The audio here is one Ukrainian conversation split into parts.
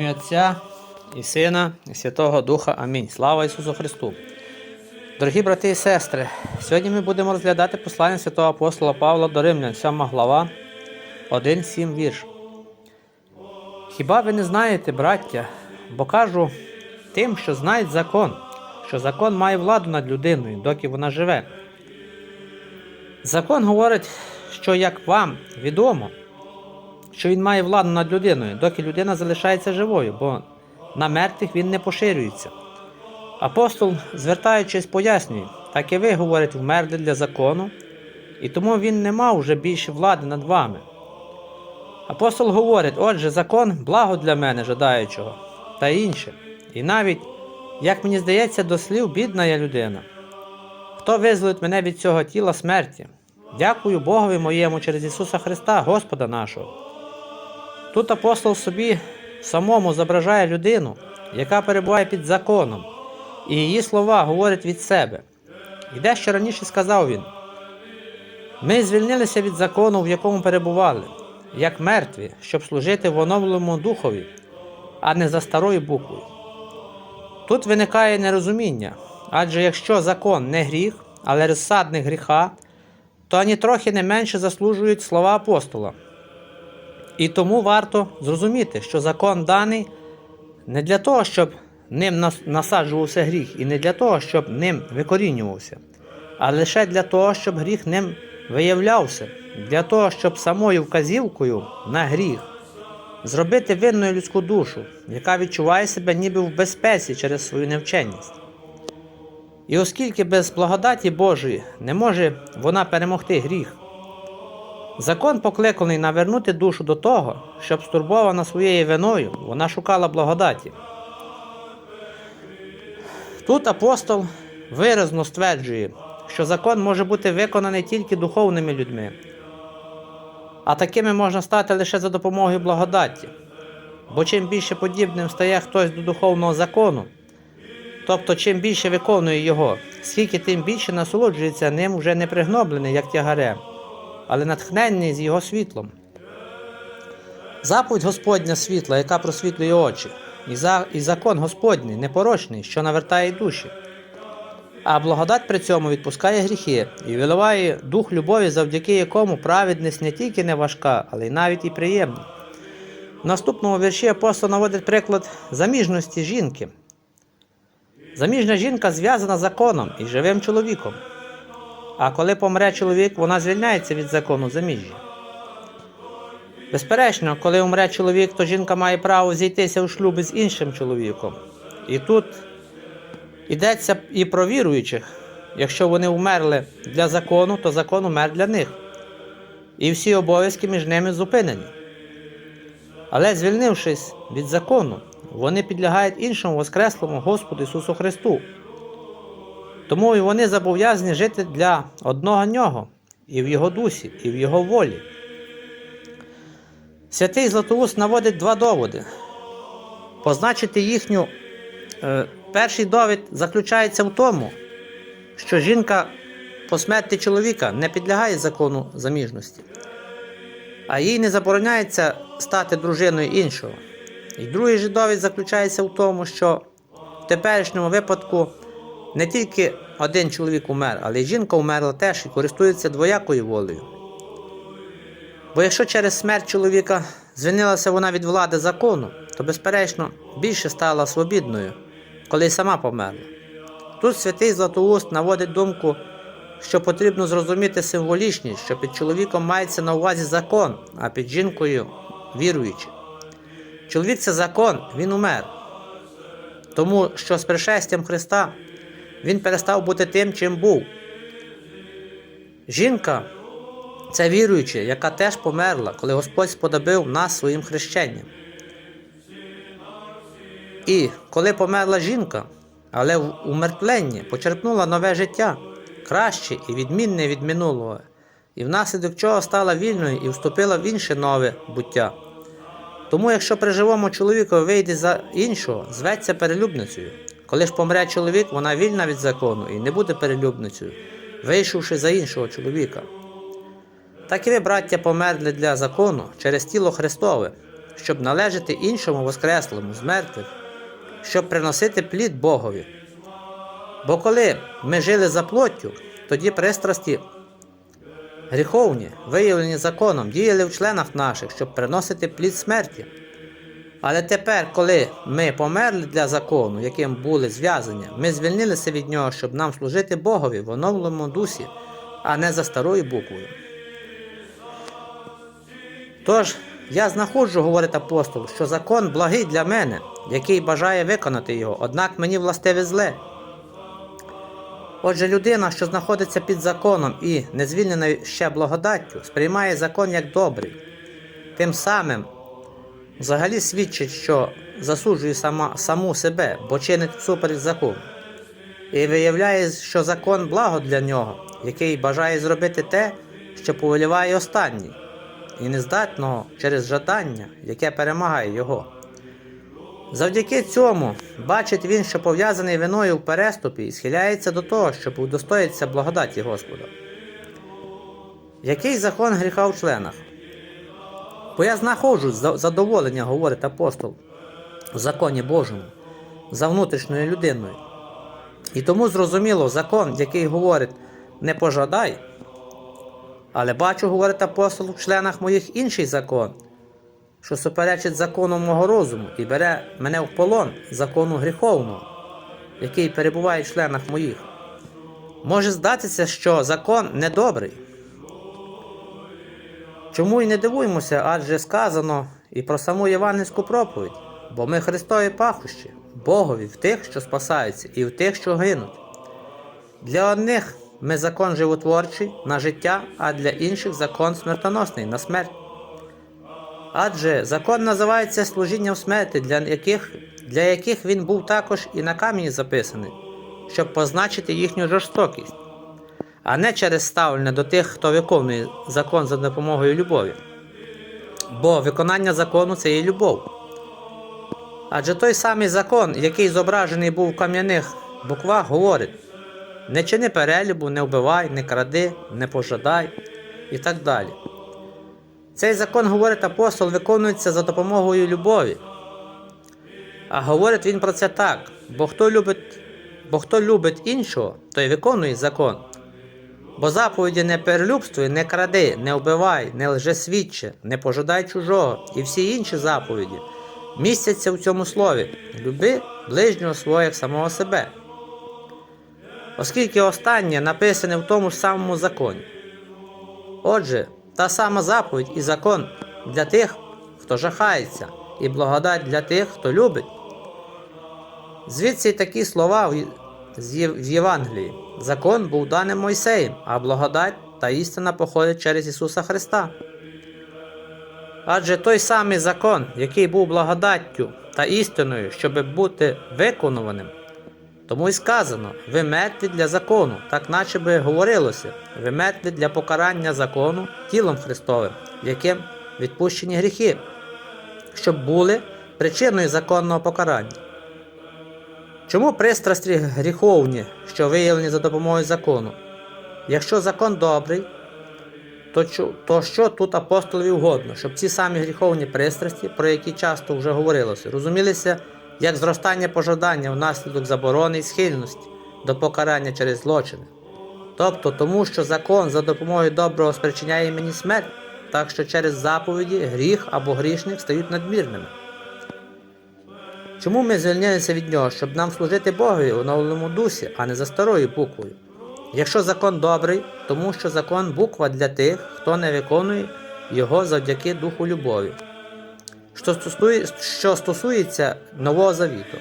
Ім'я Отця і Сина, і Святого Духа. Амінь. Слава Ісусу Христу. Дорогі брати і сестри, сьогодні ми будемо розглядати послання святого апостола Павла до Римлян, 7 глава, 1-7 вірш. Хіба ви не знаєте, браття, бо кажу тим, що знають закон, що закон має владу над людиною, доки вона живе. Закон говорить, що як вам відомо, що він має владу над людиною, доки людина залишається живою, бо на мертвих він не поширюється. Апостол, звертаючись, пояснює, так і ви, говорить, вмерли для закону, і тому він не мав вже більше влади над вами. Апостол говорить, отже, закон благо для мене, жадаючого, та інше. І навіть, як мені здається, до слів бідна я людина. Хто визволить мене від цього тіла смерті? Дякую Богові моєму через Ісуса Христа, Господа нашого. Тут апостол собі самому зображає людину, яка перебуває під законом, і її слова говорять від себе. І дещо раніше сказав він: ми звільнилися від закону, в якому перебували, як мертві, щоб служити в оновленому духові, а не за старою буквою. Тут виникає нерозуміння, адже якщо закон не гріх, але розсадник гріха, то ані трохи не менше заслужують слова апостола. І тому варто зрозуміти, що закон даний не для того, щоб ним нас- насаджувався гріх, і не для того, щоб ним викорінювався, а лише для того, щоб гріх ним виявлявся, для того, щоб самою вказівкою на гріх зробити винною людську душу, яка відчуває себе ніби в безпеці через свою невченість. І оскільки без благодаті Божої не може вона перемогти гріх, Закон покликаний навернути душу до того, щоб стурбована своєю виною, вона шукала благодаті. Тут апостол виразно стверджує, що закон може бути виконаний тільки духовними людьми, а такими можна стати лише за допомогою благодаті. Бо чим більше подібним стає хтось до духовного закону, тобто чим більше виконує його, скільки тим більше насолоджується ним вже не пригноблений, як тягарем але натхненний з його світлом. Заповідь Господня світла, яка просвітлює очі, і, за, і закон Господній непорочний, що навертає душі. А благодать при цьому відпускає гріхи і виливає дух любові, завдяки якому праведність не тільки не важка, але й навіть і приємна. В наступному вірші апостол наводить приклад заміжності жінки. Заміжня жінка зв'язана законом і живим чоловіком. А коли помре чоловік, вона звільняється від закону заміжжя. Безперечно, коли умре чоловік, то жінка має право зійтися у шлюби з іншим чоловіком. І тут йдеться і про віруючих. Якщо вони вмерли для закону, то закон умер для них. І всі обов'язки між ними зупинені. Але звільнившись від закону, вони підлягають іншому Воскреслому Господу Ісусу Христу. Тому і вони зобов'язані жити для одного нього, і в його дусі, і в його волі. Святий Златоуст наводить два доводи. Позначити їхню. Е, перший довід заключається в тому, що жінка по смерті чоловіка не підлягає закону заміжності, а їй не забороняється стати дружиною іншого. І другий же довід заключається в тому, що в теперішньому випадку не тільки один чоловік умер, але й жінка умерла теж і користується двоякою волею. Бо якщо через смерть чоловіка звільнилася вона від влади закону, то, безперечно, більше стала свобідною, коли й сама померла. Тут святий Златоуст наводить думку, що потрібно зрозуміти символічність, що під чоловіком мається на увазі закон, а під жінкою віруючи. Чоловік це закон, він умер. Тому що з пришестям Христа він перестав бути тим, чим був. Жінка це віруюча, яка теж померла, коли Господь сподобив нас своїм хрещенням. І коли померла жінка, але в умертвленні почерпнула нове життя, краще і відмінне від минулого, і внаслідок чого стала вільною і вступила в інше нове буття. Тому, якщо при живому чоловіку вийде за іншого, зветься перелюбницею. Коли ж помре чоловік, вона вільна від закону і не буде перелюбницею, вийшовши за іншого чоловіка. Так і ви, браття, померли для закону через тіло Христове, щоб належати іншому воскреслому з мертвих, щоб приносити плід Богові. Бо коли ми жили за плоттю, тоді пристрасті гріховні, виявлені законом, діяли в членах наших, щоб приносити плід смерті. Але тепер, коли ми померли для закону, яким були зв'язані, ми звільнилися від нього, щоб нам служити Богові в оновленому дусі, а не за старою буквою. Тож, я знаходжу, говорить апостол, що закон благий для мене, який бажає виконати його, однак мені властиве зле. Отже, людина, що знаходиться під законом і не звільнена ще благодаттю, сприймає закон як добрий. Тим самим взагалі свідчить, що засуджує сама, саму себе, бо чинить всупереч закону. І виявляє, що закон благо для нього, який бажає зробити те, що повеліває останній, і нездатного через жадання, яке перемагає його. Завдяки цьому бачить він, що пов'язаний виною в переступі і схиляється до того, щоб удостоїтися благодаті Господа. Який закон гріха в членах? Бо я знаходжу задоволення, говорить апостол, в законі Божому, за внутрішньою людиною. І тому зрозуміло, закон, який говорить не пожадай, але бачу, говорить апостол, в членах моїх інший закон, що суперечить закону мого розуму і бере мене в полон закону гріховного, який перебуває в членах моїх. Може здатися, що закон недобрий. Чому й не дивуємося, адже сказано і про саму євангельську проповідь, бо ми Христові пахощі, Богові в тих, що спасаються, і в тих, що гинуть. Для одних ми закон животворчий на життя, а для інших закон смертоносний на смерть. Адже закон називається служінням смерті, для яких, для яких він був також і на камені записаний, щоб позначити їхню жорстокість, а не через ставлення до тих, хто виконує закон за допомогою любові. Бо виконання закону це є любов. Адже той самий закон, який зображений був в кам'яних буквах, говорить: не чини перелюбу, не вбивай, не кради, не пожадай і так далі. Цей закон, говорить апостол, виконується за допомогою любові. А говорить він про це так: бо хто любить, бо хто любить іншого, той виконує закон. Бо заповіді не перелюбствуй, не кради, не вбивай, не лжесвідчи, не пожадай чужого і всі інші заповіді містяться в цьому слові люби ближнього свого як самого себе. Оскільки останнє написане в тому ж самому законі. Отже, та сама заповідь і закон для тих, хто жахається, і благодать для тих, хто любить. Звідси такі слова в Євангелії. Закон був даним Мойсеєм, а благодать та істина походять через Ісуса Христа. Адже той самий закон, який був благодаттю та істиною, щоб бути виконуваним, тому й сказано: ви мертві для закону, так наче би говорилося, ви мертві для покарання закону тілом Христовим, яким відпущені гріхи, щоб були причиною законного покарання. Чому пристрасті гріховні, що виявлені за допомогою закону? Якщо закон добрий, то, то що тут апостолові угодно, щоб ці самі гріховні пристрасті, про які часто вже говорилося, розумілися як зростання пожадання внаслідок заборони і схильності до покарання через злочини. Тобто тому, що закон за допомогою доброго спричиняє мені смерть, так що через заповіді гріх або грішник стають надмірними. Чому ми звільнилися від нього, щоб нам служити Богові у новому дусі, а не за старою буквою? Якщо закон добрий, тому що закон буква для тих, хто не виконує його завдяки духу любові. Що, стосує, що стосується Нового Завіту.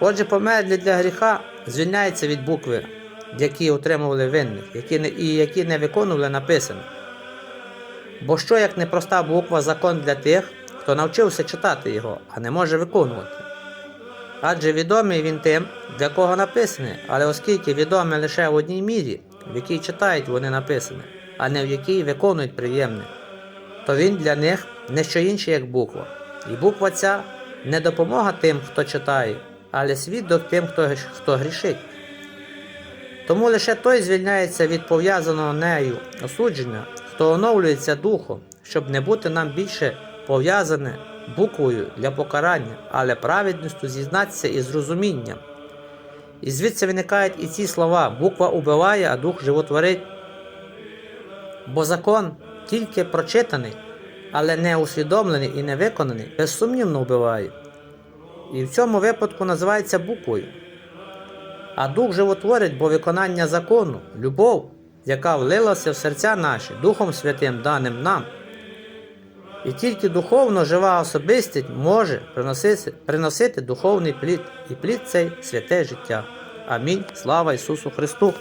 Отже, померлі для гріха звільняється від букви, які отримували винних, які не, і які не виконували написане. Бо що як непроста буква закон для тих, хто навчився читати його, а не може виконувати. Адже відомий він тим, для кого написане, але оскільки відоме лише в одній мірі, в якій читають вони написане, а не в якій виконують приємне, то він для них не що інше, як буква. І буква ця не допомога тим, хто читає, але свідок тим, хто, хто грішить. Тому лише той звільняється від пов'язаного нею осудження, хто оновлюється духом, щоб не бути нам більше пов'язане буквою для покарання, але праведністю зізнатися із розумінням. І звідси виникають і ці слова: буква убиває, а дух животворить. Бо закон тільки прочитаний, але не усвідомлений і не виконаний, безсумнівно вбиває. І в цьому випадку називається буквою. А дух животворить, бо виконання закону, любов, яка влилася в серця наші Духом Святим, даним нам. І тільки духовно жива особистість може приносити, приносити духовний плід, і плід цей святе життя. Амінь. Слава Ісусу Христу!